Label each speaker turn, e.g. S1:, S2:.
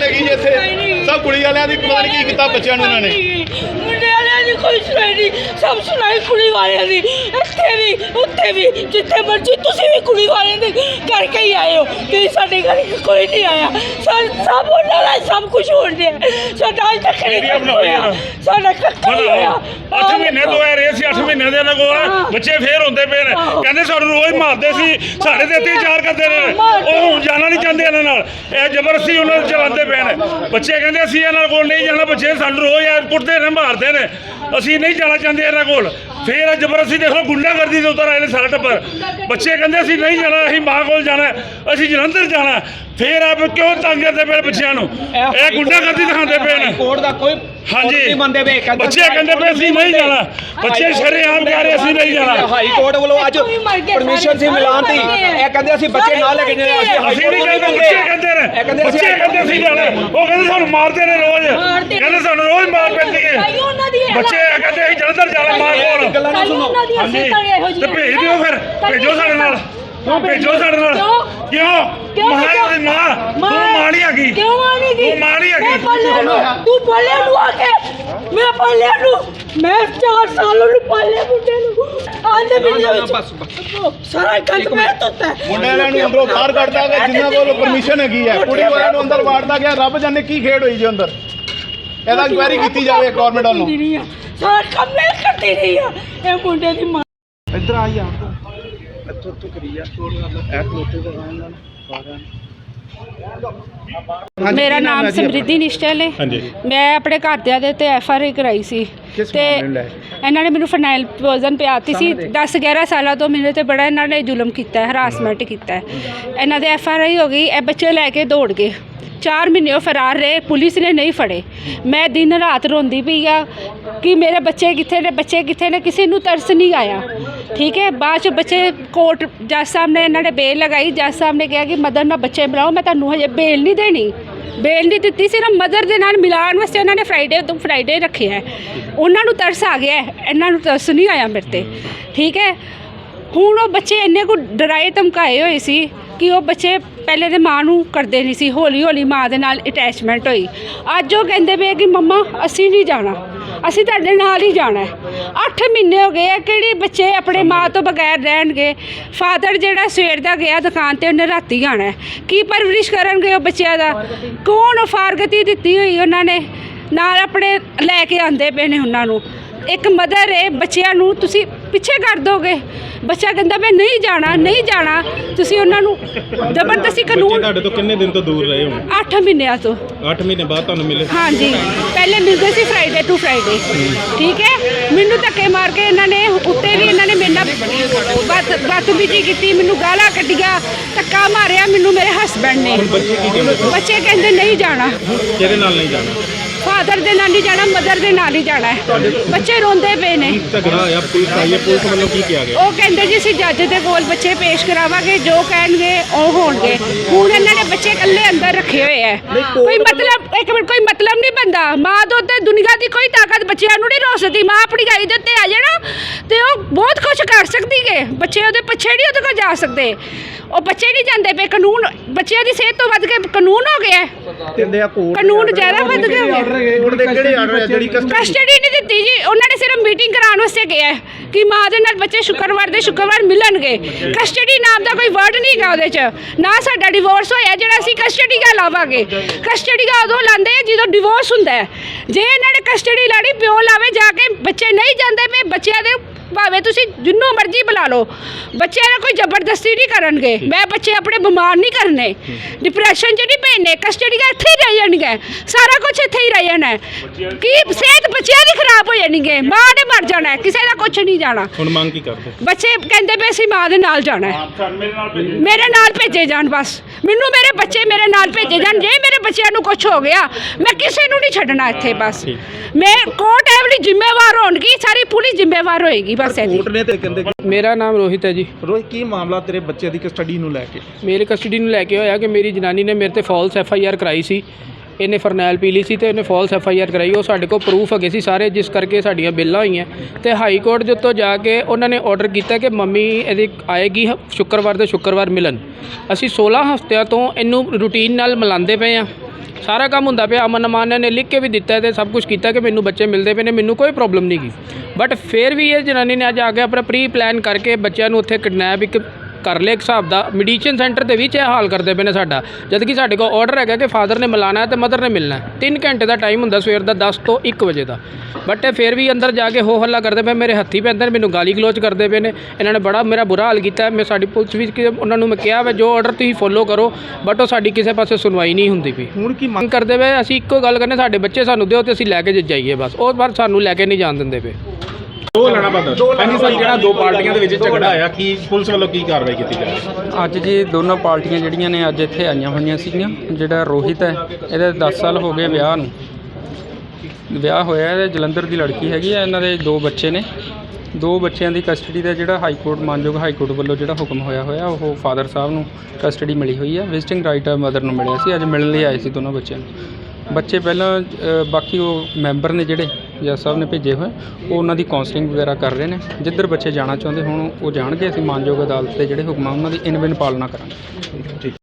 S1: ਗੱਲ ਹੈਗੀ ਜੀ ਇੱਥੇ। ਸਭ ਕੁੜੀ ਵਾਲਿਆਂ ਦੀ ਪਤਾ ਨਹੀਂ ਕੀ ਕੀਤਾ ਬੱਚਿਆਂ ਨੂੰ ਇਹਨਾਂ ਨੇ।
S2: ਕੋਈ ਸੁਣਾਈ ਨਹੀਂ ਸਭ ਸੁਣਾਈ ਕੁੜੀ ਵਾਲਿਆਂ ਦੀ। ਇੱਥੇ ਵੀ ਉੱਥੇ ਵੀ ਜਿੱਥੇ ਮਰਜ਼ੀ ਤੁਸੀਂ ਵੀ ਕੁੜੀ ਵਾਲਿਆਂ ਦੇ ਕਰਕੇ ਹੀ ਆਏ ਹੋ। ਕਿ ਸਾਡੇ ਘਰ ਕੋਈ ਨਹੀਂ ਆਇਆ। ਸਭ ਸਭ ਉਹਨਾਂ ਦਾ ਸਭ ਕੁਝ ਹੋਣ ਡਿਆ। ਸਾਡਾ ਅੱਜ ਤੱਕ ਨਹੀਂ ਕੁਛ ਹੋਇਆ। ਸਾਡਾ ਕੱਖ ਨਹੀਂ ਹੋਇਆ।
S3: ਅੱਠ ਮਹੀਨੇ ਤੋਂ ਇਹ ਰਹੇ ਸੀ 8 ਮਹੀਨੇ ਦੇ ਲਗੋ
S2: ਹਾਂ।
S3: ਬੱਚੇ ਫੇਰ ਹੁੰਦੇ ਪਏ ਨੇ। ਕਹਿੰਦੇ ਸਾਨੂੰ ਰੋਜ਼ ਮਾਰਦੇ ਸੀ ਸਾਡੇ ਤੇ ਅਤਿਆਚਾਰ ਕਰਦੇ ਨੇ। ਉਹ ਹੁਣ ਜਾਣਾ ਨਹੀਂ ਚਾਹੁੰਦੇ ਇਹਨਾਂ ਨਾਲ। ਇਹ ਜ਼ਬਰਦਸਤੀ ਉਹਨਾਂ ਨੂੰ ਚਲਾਉਂਦੇ ਪਏ ਨੇ। ਬੱਚੇ ਕਹਿੰਦੇ ਅਸੀਂ ਇਹਨਾਂ ਕੋਲ ਨਹੀਂ ਜਾਣਾ। ਬੱਚੇ ਸਾਨੂੰ ਰੋਜ਼ ਆ ਕੁੱਟਦੇ ਨੇ ਮਾਰਦੇ ਨੇ। ਅਸੀਂ ਨਹੀਂ ਜਾਣਾ ਚਾਹੁੰਦੇ ਇਹਨਾਂ ਕੋਲ। ਫੇਰ ਜ਼ਬਰਦਸਤੀ ਦੇਖੋ ਗੁੰਡਾਗਰਦੀ ਦੇ ਉਤਰ ਆਏ ਨੇ ਸਾਰਾ ਟੱਬਰ। ਬੱਚੇ ਕਹਿੰਦੇ ਅਸੀਂ ਨਹੀਂ ਜਾਣਾ ਅਸੀਂ ਮਾਂ ਕੋਲ ਜਾਣਾ ਅਸੀਂ ਜਲੰਧਰ ਜਾਣਾ। ਫੇਰ ਆਪ ਕਿਉਂ ਤੰਗ ਕਰਦੇ ਪਏ ਬੱਚਿਆਂ ਨੂੰ? ਇਹ ਗੁੰਡਾਗਰਦੀ ਦਿਖਾਉਂਦੇ ਪਏ ਨੇ।
S4: ਕੋਰਟ ਦਾ ਕੋਈ
S3: ਹਾਂਜੀ।
S4: ਨਹੀਂ ਮੰਨਦੇ ਵੇ ਕਹਿੰਦੇ
S3: ਬੱਚੇ ਕਹਿੰਦੇ ਪਏ ਅਸੀਂ ਨਹੀਂ ਜਾਣਾ। ਬੱਚੇ ਸ਼ਰੇਆਮ ਕਹਿ ਰਹੇ ਅਸੀਂ ਨਹੀਂ ਜਾਣਾ।
S4: ਹਾਈ ਕੋਰਟ ਵੱਲੋਂ ਅੱਜ ਪਰਮਿਸ਼ਨ ਸੀ ਮਿਲਾਨ ਦੀ। ਇਹ ਕਹਿੰਦੇ ਅਸੀਂ ਬੱਚੇ ਨਾਲ ਲੈ ਕੇ ਜਾਣਾ ਅਸੀਂ ਹਾਈ
S3: ਨਹੀਂ
S4: ਕੋਰਟ
S3: ਬੱਚੇ ਕਹਿੰਦੇ ਨੇ
S4: ਇਹ ਕਹਿੰਦੇ ਅਸੀਂ
S3: ਬੱਚੇ ਕਹਿੰਦੇ ਅਸੀਂ ਜਾਣਾ। ਉਹ ਕਹਿੰਦੇ ਸਾਨੂੰ ਮਾਰਦੇ ਨੇ ਰੋਜ਼। ਕਹਿੰਦੇ ਸਾਨੂੰ ਰੋਜ਼ ਮਾਰ ਪੈਂਦੀ ਹੈ ਬੱਚੇ ਕਹਿੰਦੇ ਅਸੀਂ ਜਲੰਧਰ ਜਾਣਾ ਮਾਂ ਕੋਲ।
S4: ਗੱਲਾਂ ਸੁਣੋ।
S2: ਤਾਂ ਇਹੋ
S3: ਤੇ
S2: ਜਿਹੀਆਂ
S3: ਭੇਜ ਦਿਓ ਫਿਰ। ਭੇਜੋ ਸਾਡੇ ਨਾਲ। ਭੇਜੋ ਸਾਡੇ ਨਾਲ।
S2: ਕਿਉਂ?
S3: ਕਿਉਂ?
S2: ਕਿਉਂ
S3: ਮਹਾਰਾਜ ਦੀ ਮਾਂ ਤੂੰ ਮਾਂ ਨਹੀਂ ਹੈਗੀ।
S2: ਕਿਉਂ ਮਾਂ ਨਹੀਂ ਗਈ
S3: ਤੂੰ ਮਾਂ ਨਹੀਂ ਹੈਗੀ।
S2: ਮੈਂ ਪਾਲਿਆ ਨੂੰ ਤੂੰ ਪਾਲਿਆ ਨੂੰ ਆ ਕੇ ਮੈਂ ਪਾਲਿਆ ਨੂੰ ਮੈਂ 4 ਸਾਲ ਨੂੰ ਪਾਲਿਆ ਮੁੰਡੇ ਨੂੰ ਆਂਦੇ ਵੀ
S4: ਬਸ ਬਸ।
S2: ਸਾਰਾ ਕੰਨ ਮੈਂ ਤੋਤਾ।
S1: ਮੁੰਡੇ ਵਾਲਿਆਂ ਨੂੰ ਅੰਦਰੋਂ ਬਾਹਰ ਕੱਢਦਾ ਗਿਆ ਜਿਨ੍ਹਾਂ ਕੋਲ ਪਰਮਿਸ਼ਨ ਹੈਗੀ ਹੈ। ਕੁੜੀ ਵਾਲਿਆਂ ਨੂੰ ਅੰਦਰ ਵਾੜਦਾ ਗਿਆ ਰੱਬ ਜਾਣੇ ਕੀ ਖੇਡ ਹੋਈ ਜੀ ਅੰਦਰ। ਇਹਦਾ ਇਨਕੁਆਇਰੀ ਕੀਤੀ ਜਾਵੇ ਗਵਰਨਮੈਂਟ ਵੱਲੋਂ।
S2: ਸਾਰਾ ਕੰਮ ਮੈਂ ਕਰਦੀ ਰਹੀ ਆ। ਇਹ ਮੁੰਡੇ ਦੀ ਮਾਂ
S4: ਇੱਧਰ ਆ ਜਾ ਇੱਥੋਂ ਤੋਂ ਕਰੀ ਜਾ ਇਹ ਖਲੋਤੇ ਤੇ ਆਉਣ ਨਾਲ। ਸਾਰਿਆਂ
S5: ਮੇਰਾ ਨਾਮ ਸਮਰਿੱਧੀ ਨਿਸ਼ਚਲ ਹੈ
S1: ਹਾਂਜੀ।
S5: ਮੈਂ ਆਪਣੇ ਘਰਦਿਆਂ ਦੇ ਤੇ ਐਫ ਆਰ ਆਈ ਕਰਾਈ ਸੀ। ਤੇ ਇਹਨਾਂ ਨੇ ਮੈਨੂੰ ਫਰਨੈਲ ਪੋਇਜ਼ਨ ਪਿਆਤੀ ਸੀ। 10 11 ਸਾਲਾਂ ਤੋਂ ਮੇਰੇ ਤੇ ਬੜਾ ਇਹਨਾਂ ਨੇ ਜ਼ੁਲਮ ਕੀਤਾ ਹੈ ਹਰਾਸਮੈਂਟ ਕੀਤਾ। ਹੈ। ਇਹਨਾਂ ਦੇ ਐਫ ਆਰ ਆਈ ਹੋ ਗਈ। ਇਹ ਬੱਚੇ ਲੈ ਕੇ ਦੌੜ ਗਏ। 4 ਮਹੀਨੇ ਉਹ ਫਰਾਰ ਰਹੇ, ਪੁਲਿਸ ਨੇ ਨਹੀਂ ਫੜੇ। ਮੈਂ ਦਿਨ ਰਾਤ ਰੋਂਦੀ ਪਈ ਆ ਕਿ ਮੇਰੇ ਬੱਚੇ ਕਿੱਥੇ ਨੇ, ਬੱਚੇ ਕਿੱਥੇ ਨੇ, ਕਿਸੇ ਨੂੰ ਤਰਸ ਨਹੀਂ ਆਇਆ। ਠੀਕ ਹੈ, ਬਾਅਦ ਚ ਬੱਚੇ ਕੋਰਟ ਜੱਜ ਸਾਹਿਬ ਨੇ ਇਹਨਾਂ ਨੇ ਬੇਲ ਲਗਾਈ, ਜੱਜ ਸਾਹਿਬ ਨੇ ਕਿਹਾ ਕਿ ਮਦਰ ਨਾਲ ਬੱਚੇ ਮਿਲਾਓ, ਮੈਂ ਤੁਹਾਨੂੰ ਹਜੇ ਬੇਲ ਨਹੀਂ ਦੇਣੀ। ਬੇਲ ਨਹੀਂ ਦਿੱਤੀ, ਸਿਰਫ ਮਦਰ ਦੇ ਨਾਲ ਮਿਲਾਉਣ ਵਾਸਤੇ ਉਹਨਾਂ ਨੇ ਫਰਾਈਡੇ ਤੋਂ ਫਰਾਈਡੇ ਰੱਖਿਆ ਉਹਨਾਂ ਨੂੰ ਤਰਸ ਆ ਗਿਆ, ਇਹਨਾਂ ਨੂੰ ਤਰਸ ਨਹੀਂ ਆਇਆ ਮੇਰੇ ਤੇ। ਠੀਕ ਹੈ, ਹੁਣ ਉਹ ਬੱਚੇ ਇੰਨੇ ਕੁ ਡਰਾਏ ਧਮਕਾਏ ਹੋਏ ਸੀ ਕਿ ਉਹ ਬੱਚੇ ਪਹਿਲੇ ਤੇ ਮਾਂ ਨੂੰ ਕਰਦੇ ਨਹੀਂ ਸੀ, ਹੌਲੀ ਹੌਲੀ ਮਾਂ ਦੇ ਨਾਲ ਅਟੈਚਮੈਂਟ ਹੋਈ। ਅੱਜ ਉਹ ਕਹਿੰਦੇ ਪਏ ਕਿ ਮੰਮਾ, ਅਸੀਂ ਨਹੀਂ ਜਾਣਾ, ਅਸੀਂ ਤੁਹਾਡੇ ਨਾਲ ਹੀ ਜਾਣਾ ਹੈ। 8 ਮਹੀਨੇ ਹੋ ਗਏ ਆ, ਕਿਹੜੀ ਬੱਚੇ ਆਪਣੇ ਮਾਂ ਤੋਂ ਬਗੈਰ ਰਹਿਣਗੇ? ਫਾਦਰ ਜਿਹੜਾ ਸਵੇਰ ਦਾ ਗਿਆ ਦੁਕਾਨ ਤੇ, ਉਹਨੇ ਰਾਤੀ ਆਣਾ ਕੀ ਪਰਵਰਿਸ਼ ਕਰਨਗੇ ਉਹ ਬੱਚਿਆਂ ਦਾ? ਕੌਣ ਫਾਰਗਤੀ ਦਿੱਤੀ ਹੋਈ ਉਹਨਾਂ ਨੇ? ਨਾਲ ਆਪਣੇ ਲੈ ਕੇ ਆਂਦੇ ਪਏ ਨੇ ਉਹਨਾਂ ਨੂੰ। ਇੱਕ ਮਦਰ ਹੈ, ਬੱਚਿਆਂ ਨੂੰ ਤੁਸੀਂ ਪਿੱਛੇ ਕਰ ਦੋਗੇ। ਬੱਚਾ ਕਹਿੰਦਾ ਮੈਂ ਨਹੀਂ ਜਾਣਾ ਨਹੀਂ ਜਾਣਾ। ਤੁਸੀਂ ਉਹਨਾਂ ਨੂੰ ਜ਼ਬਰਦਸਤੀ
S6: ਬੱਚੇ
S5: ਕਾਨੂੰਨ
S6: ਤੁਹਾਡੇ ਤੋਂ ਕਿੰਨੇ ਦਿਨ ਤੋਂ ਦੂਰ ਰਹੇ ਹੋ
S5: 8 ਮਹੀਨਿਆਂ ਤੋਂ।
S6: 8 ਮਹੀਨੇ ਬਾਅਦ ਤੁਹਾਨੂੰ ਮਿਲੇ?
S5: ਹਾਂਜੀ। ਪਹਿਲੇ ਮਿਲਦੇ ਸੀ ਫਰਾਈਡੇ ਟੂ ਫਰਾਈਡੇ ਠੀਕ ਹੈ? ਮੈਨੂੰ ਧੱਕੇ ਮਾਰ ਕੇ ਇਹਨਾਂ ਨੇ ਉੱਤੇ ਵੀ ਇਹਨਾਂ ਨੇ ਮੇਰੇ ਨਾਲ ਬਦ ਬਦਤਮੀਜ਼ੀ ਕੀਤੀ ਮੈਨੂੰ ਗਾਲਾਂ ਕੱਢੀਆਂ ਧੱਕਾ ਮਾਰਿਆ ਮੈਨੂੰ ਮੇਰੇ ਹਸਬੰਡ ਨੇ।
S6: ਬੱਚੇ ਕੀ ਕਹਿੰਦੇ?
S5: ਬੱਚੇ ਕਹਿੰਦੇ ਨਹੀਂ ਜਾਣਾ।
S6: ਕਿਹਦੇ ਨਾਲ ਨਹੀਂ ਜਾਣਾ?
S5: ਫਾਦਰ ਦੇ ਨਾਲ ਨਹੀਂ ਜਾਣਾ ਮਦਰ ਦੇ ਨਾਲ ਹੀ ਜਾਣਾ ਹੈ। ਬੱਚੇ ਰੋਂਦੇ ਪਏ ਨੇ।
S6: ਝਗੜਾ ਹੋਇਆ? ਪੁਲਿਸ ਆਈ ਹੈ? ਪੁਲਿਸ ਵੱਲੋਂ ਕੀ ਕਿਹਾ ਗਿਆ?
S5: ਉਹ ਕਹਿੰਦੇ ਜੀ ਅਸੀਂ ਜੱਜ ਦੇ ਕੋਲ ਬੱਚੇ ਪੇਸ਼ ਕਰਾਵਾਂਗੇ ਜੋ ਕਹਿਣਗੇ ਉਹ ਹੋਣਗੇ। ਹੁਣ ਇਹਨਾਂ ਨੇ ਬੱਚੇ ਇਕੱਲੇ ਅੰਦਰ ਰੱਖੇ ਹੋਏ ਐ ਕੋਈ ਮਤਲਬ ਇੱਕ ਮਿੰਟ ਕੋਈ ਮਤਲਬ ਨਹੀਂ ਬੰਦਾ। ਮਾਂ ਦੇ ਉੱਤੇ ਦੁਨੀਆ ਦੀ ਕੋਈ ਤਾਕਤ ਬੱਚਿਆਂ ਨੂੰ ਨਹੀਂ ਰੋਕ ਸਕਦੀ ਮਾਂ ਆਪਣੀ ਗਾਈ ਦੇ ਉੱਤੇ ਆ ਜਾਣਾ ਤੇ ਉਹ ਬਹੁਤ ਕੁਝ ਕਰ ਸਕਦੀ ਹੈ ਬੱਚੇ ਉਹਦੇ ਪਿੱਛੇ ਨਹੀਂ ਉਹਦੇ ਕੋਲ ਜਾ ਸਕਦੇ। ਉਹ ਬੱਚੇ ਨਹੀਂ ਜਾਂਦੇ ਪਏ। ਕਾਨੂੰਨ ਬੱਚਿਆਂ ਦੀ ਸਿਹਤ ਤੋਂ ਵੱਧ ਕੇ ਕਾਨੂੰਨ ਹੋ ਗਿਆ। ਹੈ।
S4: ਕਹਿੰਦੇ ਆ ਕੋਰਟ
S5: ਕਾਨੂੰਨ ਜ਼ਿਆਦਾ ਵੱਧ ਗਿਆ ਹੋ ਗਿਆ
S4: ਕੋਰਟ ਦੇ ਕਿਹੜੇ ਆਰਡਰ ਹੈ ਜਿਹੜੀ
S5: ਕਸਟਡੀ ਨਹੀਂ ਦਿੱਤੀ ਜੀ। ਉਹਨਾਂ ਨੇ ਸਿਰਫ ਮੀਟਿੰਗ ਕਰਾਉਣ ਵਾਸਤੇ ਗਿਆ ਹੈ ਕਿ ਮਾਂ ਦੇ ਨਾਲ ਬੱਚੇ ਸ਼ੁੱਕਰਵਾਰ ਦੇ ਸ਼ੁੱਕਰਵਾਰ ਮਿਲਣਗੇ। ਕਸਟਡੀ ਨਾਮ ਦਾ ਕੋਈ ਵਰਡ ਨਹੀਂ ਹੈਗਾ ਉਹਦੇ 'ਚ। ਨਾ ਸਾਡਾ ਡਿਵੋਰਸ ਹੋਇਆ ਜਿਹੜਾ ਅਸੀਂ ਕਸਟਡੀ ਦਾ ਲਾਵਾਂਗੇ ਕਸਟਡੀ ਦਾ ਉਦੋਂ ਲਾਉਂਦੇ ਆ ਜਦੋਂ ਡਿਵੋਰਸ ਹੁੰਦਾ ਹੈ। ਜੇ ਇਹਨਾਂ ਨੇ ਕਸਟਡੀ ਲਾੜੀ ਪਿਓ ਲਾਵੇ, ਜਾ ਕੇ ਬੱਚੇ ਨਹੀਂ ਜਾਂਦੇ ਪਏ ਬੱਚਿਆਂ ਦੇ ਭਾਵੇਂ ਤੁਸੀਂ ਜਿੰਨੂੰ ਮਰਜ਼ੀ ਬੁਲਾ ਲਓ ਬੱਚਿਆਂ ਨਾਲ ਕੋਈ ਜ਼ਬਰਦਸਤੀ ਨਹੀਂ ਕਰਨਗੇ। ਮੈਂ ਬੱਚੇ ਆਪਣੇ ਬਿਮਾਰ ਨਹੀਂ ਕਰਨੇ। ਡਿਪਰੈਸ਼ਨ 'ਚ ਨਹੀਂ ਭੇਜਣੇ ਕਸਟਡੀ ਦਾ ਇੱਥੇ ਹੀ ਰਹਿ ਜਾਣਗੇ। ਸਾਰਾ ਕੁਝ ਇੱਥੇ ਹੀ ਰਹਿ ਜਾਣਾ। ਹੈ। ਕੀ ਸਿਹਤ ਬੱਚਿਆਂ ਦੀ ਖਰਾਬ ਹੋ ਜਾਣਗੇ? ਮਾਂ ਨੇ ਮਰ ਜਾਣਾ ਹੈ, ਕਿਸੇ ਦਾ ਕੁਝ ਨਹੀਂ ਜਾਣਾ।
S6: ਹੁਣ ਮੰਗ ਕੀ ਕਰਦੇ?
S5: ਬੱਚੇ ਕਹਿੰਦੇ ਪਏ ਅਸੀਂ ਮਾਂ ਦੇ ਨਾਲ ਜਾਣਾ। ਹੈ ਮੇਰੇ ਨਾਲ ਭੇਜੇ। ਜਾਣ ਬਸ। ਮੈਨੂੰ ਮੇਰੇ ਬੱਚੇ ਮੇਰੇ ਨਾਲ ਭੇਜੇ ਜਾਣ। ਜੇ ਮੇਰੇ ਬੱਚਿਆਂ ਨੂੰ ਕੁਝ ਹੋ ਗਿਆ ਮੈਂ ਕਿਸੇ ਨੂੰ ਨਹੀਂ ਛੱਡਣਾ ਇੱਥੇ ਬਸ। ਮੈਂ ਕੋਰਟ ਐਵਲੀ ਜ਼ਿੰਮੇਵਾਰ ਹੋਣਗੀ ਸਾਰੀ ਪੁਲਿਸ ਜ਼ਿੰਮੇਵਾਰ ਹੋਏਗੀ। ਬਸ ਇਹਦੀ
S4: ਕੋਰਟ ਨੇ ਤੇ ਕਹਿੰਦੇ
S7: ਮੇਰਾ ਨਾਮ ਰੋਹਿਤ ਹੈ ਜੀ।
S4: ਰੋਹਿਤ ਕੀ ਮਾਮਲਾ ਤੇਰੇ ਬੱਚੇ ਦੀ ਕਸਟਡੀ ਨੂੰ ਲੈ ਕੇ?
S7: ਮੇਰੇ ਕਸਟਡੀ ਨੂੰ ਲੈ ਕੇ ਹੋਇਆ ਕਿ ਮੇਰੀ ਜਨਾਨੀ ਨੇ ਮੇਰੇ ਤੇ ਫਾਲਸ ਐਫ ਆਈ ਆਰ ਕਰਾਈ ਸੀ। ਇਹਨੇ ਫਰਨੈਲ ਪੀ ਲਈ ਸੀ ਤੇ ਇਹਨੇ ਫਾਲਸ ਐਫ ਆਈ ਆਰ ਕਰਾਈ। ਉਹ ਸਾਡੇ ਕੋਲ ਪ੍ਰੂਫ ਹੈਗੇ ਸੀ ਸਾਰੇ ਜਿਸ ਕਰਕੇ ਸਾਡੀਆਂ ਬਿੱਲਾਂ ਹੋਈਆਂ। ਤੇ ਹਾਈ ਕੋਰਟ ਦੇ ਉੱਤੋਂ ਜਾ ਕੇ ਉਹਨਾਂ ਨੇ ਆਰਡਰ ਕੀਤਾ ਕਿ ਮੰਮੀ ਇਹਦੀ ਆਏਗੀ ਹ- ਸ਼ੁੱਕਰਵਾਰ ਦੇ ਸ਼ੁੱਕਰਵਾਰ ਮਿਲਣ। ਅਸੀਂ 16 ਹਫ਼ਤਿਆਂ ਤੋਂ ਇਹਨੂੰ ਰੂਟੀਨ ਨਾਲ ਮਿਲਾਉਂਦੇ ਪਏ ਆ ਸਾਰਾ ਕੰਮ ਹੁੰਦਾ ਪਿਆ। ਅਮਨ ਮਾਨ ਨੇ ਲਿਖ ਕੇ ਵੀ ਦਿੱਤਾ ਤੇ ਸਭ ਕੁਝ ਕੀਤਾ ਕਿ ਮੈਨੂੰ ਬੱਚੇ ਮਿਲਦੇ ਪਏ ਨੇ। ਮੈਨੂੰ ਕੋਈ ਪ੍ਰੋਬਲਮ ਨਹੀਂ ਗੀ। ਬਟ ਫਿਰ ਵੀ ਇਹ ਜਨਾਨੀ ਨੇ ਅੱਜ ਆ ਕੇ ਆਪਣਾ ਪ੍ਰੀ ਪਲਾਨ ਕਰਕੇ ਬੱਚਿਆਂ ਨੂੰ ਉੱਥੇ ਕਿਡਨੈਪ ਇੱਕ ਕਰ ਲਿਆ ਇੱਕ ਹਿਸਾਬ ਦਾ। ਮੈਡੀਸ਼ਨ ਸੈਂਟਰ ਦੇ ਵਿੱਚ ਇਹ ਹਾਲ ਕਰਦੇ ਪਏ ਨੇ ਸਾਡਾ। ਜਦ ਕਿ ਸਾਡੇ ਕੋਲ ਆਰਡਰ ਹੈਗਾ ਕਿ ਫਾਦਰ ਨੇ ਮਿਲਾਣਾ ਹੈ ਤੇ ਮਦਰ ਨੇ ਮਿਲਣਾ। ਹੈ 3 ਘੰਟੇ ਦਾ ਟਾਈਮ ਹੁੰਦਾ ਸਵੇਰ ਦਾ 10 ਤੋਂ 1 ਵਜੇ ਦਾ। ਬਟ ਇਹ ਫਿਰ ਵੀ ਅੰਦਰ ਜਾ ਕੇ ਹੋ ਹੱਲਾ ਕਰਦੇ ਪਏ ਮੇਰੇ ਹੱਥੀ ਪੈਂਦੇ ਨੇ ਮੈਨੂੰ ਗਾਲੀ ਗਲੋਚ ਕਰਦੇ ਪਏ ਨੇ। ਇਹਨਾਂ ਨੇ ਬੜਾ ਮੇਰਾ ਬੁਰਾ ਹਾਲ ਕੀਤਾ। ਮੈਂ ਸਾਡੀ ਪੁਲਿਸ ਵੀ ਕਿ ਉਹਨਾਂ ਨੂੰ ਮੈਂ ਕਿਹਾ ਵਾ ਜੋ ਆਰਡਰ ਤੁਸੀਂ ਫੋਲੋ ਕਰੋ ਬਟ ਉਹ ਸਾਡੀ ਕਿਸੇ ਪਾਸੇ ਸੁਣਵਾਈ ਨਹੀਂ ਹੁੰਦੀ ਪਈ।
S6: ਹੁਣ ਕੀ
S7: ਮੰਗ ਕਰਦੇ ਪਏ ਅਸੀਂ ਇੱਕੋ ਗੱਲ ਕਰਨੇ ਸਾਡੇ ਬੱਚੇ ਸਾਨੂੰ ਦਿਓ ਤੇ ਅਸੀਂ ਲੈ ਕੇ ਜਾਈਏ ਬਸ। ਉਹ ਬਾਅਦ ਸਾਨੂੰ ਲੈ ਕੇ ਨਹੀਂ ਜਾਣ ਦਿੰਦੇ ਪਏ।
S6: ਦੋ ਲੈਣਾ ਪਤਾ ਹਾਂਜੀ ਸਰ ਜਿਹੜਾ ਦੋ ਪਾਰਟੀਆਂ ਦੇ ਵਿੱਚ ਝਗੜਾ ਆਇਆ ਕੀ ਪੁਲਿਸ ਵੱਲੋਂ ਕੀ ਕਾਰਵਾਈ ਕੀਤੀ ਜਾ ਰਹੀ? ਹੈ
S8: ਅੱਜ ਜੀ ਦੋਨੋਂ ਪਾਰਟੀਆਂ ਜਿਹੜੀਆਂ ਨੇ ਅੱਜ ਇੱਥੇ ਆਈਆਂ ਹੋਈਆਂ ਸੀਗੀਆਂ। ਜਿਹੜਾ ਰੋਹਿਤ ਹੈ ਇਹਦੇ 10 ਸਾਲ ਹੋ ਗਏ ਵਿਆਹ ਨੂੰ। ਵਿਆਹ ਹੋਇਆ ਹੈ ਜਲੰਧਰ ਦੀ ਲੜਕੀ ਹੈਗੀ ਹੈ ਇਹਨਾਂ ਦੇ ਦੋ ਬੱਚੇ ਨੇ। ਦੋ ਬੱਚਿਆਂ ਦੀ ਕਸਟਡੀ ਦਾ ਜਿਹੜਾ ਹਾਈ ਕੋਰਟ ਮਾਨਯੋਗ ਹਾਈ ਕੋਰਟ ਵੱਲੋਂ ਜਿਹੜਾ ਹੁਕਮ ਹੋਇਆ ਹੋਇਆ ਉਹ ਫਾਦਰ ਸਾਹਿਬ ਨੂੰ ਕਸਟਡੀ ਮਿਲੀ ਹੋਈ ਹੈ। ਵਿਜ਼ਿਟਿੰਗ ਰਾਈਟ ਮਦਰ ਨੂੰ ਮਿਲਿਆ ਸੀ ਅੱਜ ਮਿਲਣ ਲਈ ਆਏ ਸੀ ਦੋਨੋਂ ਬੱਚਿਆਂ ਨੂੰ। ਬੱਚੇ ਪਹਿਲਾਂ ਅ, ਬਾਕੀ ਉਹ ਮੈਂਬਰ ਨੇ ਜਿਹੜੇ ਜੱਜ ਸਾਹਿਬ ਨੇ ਭੇਜੇ ਹੋਏ, ਉਹ ਉਹਨਾਂ ਦੀ ਕਾਉਂਸਲਿੰਗ ਵਗੈਰਾ ਕਰ ਰਹੇ ਨੇ। ਜਿੱਧਰ ਬੱਚੇ ਜਾਣਾ ਚਾਹੁੰਦੇ ਹੁਣ, ਉਹ ਜਾਣਗੇ, ਅਸੀਂ ਮਾਨਯੋਗ ਅਦਾਲਤ ਦੇ ਜਿਹੜੇ ਹੁਕਮਾਂ, ਉਹਨਾਂ ਦੀ ਇਨ ਬਿਨ ਪਾਲਣਾ ਕਰਾਂਗੇ।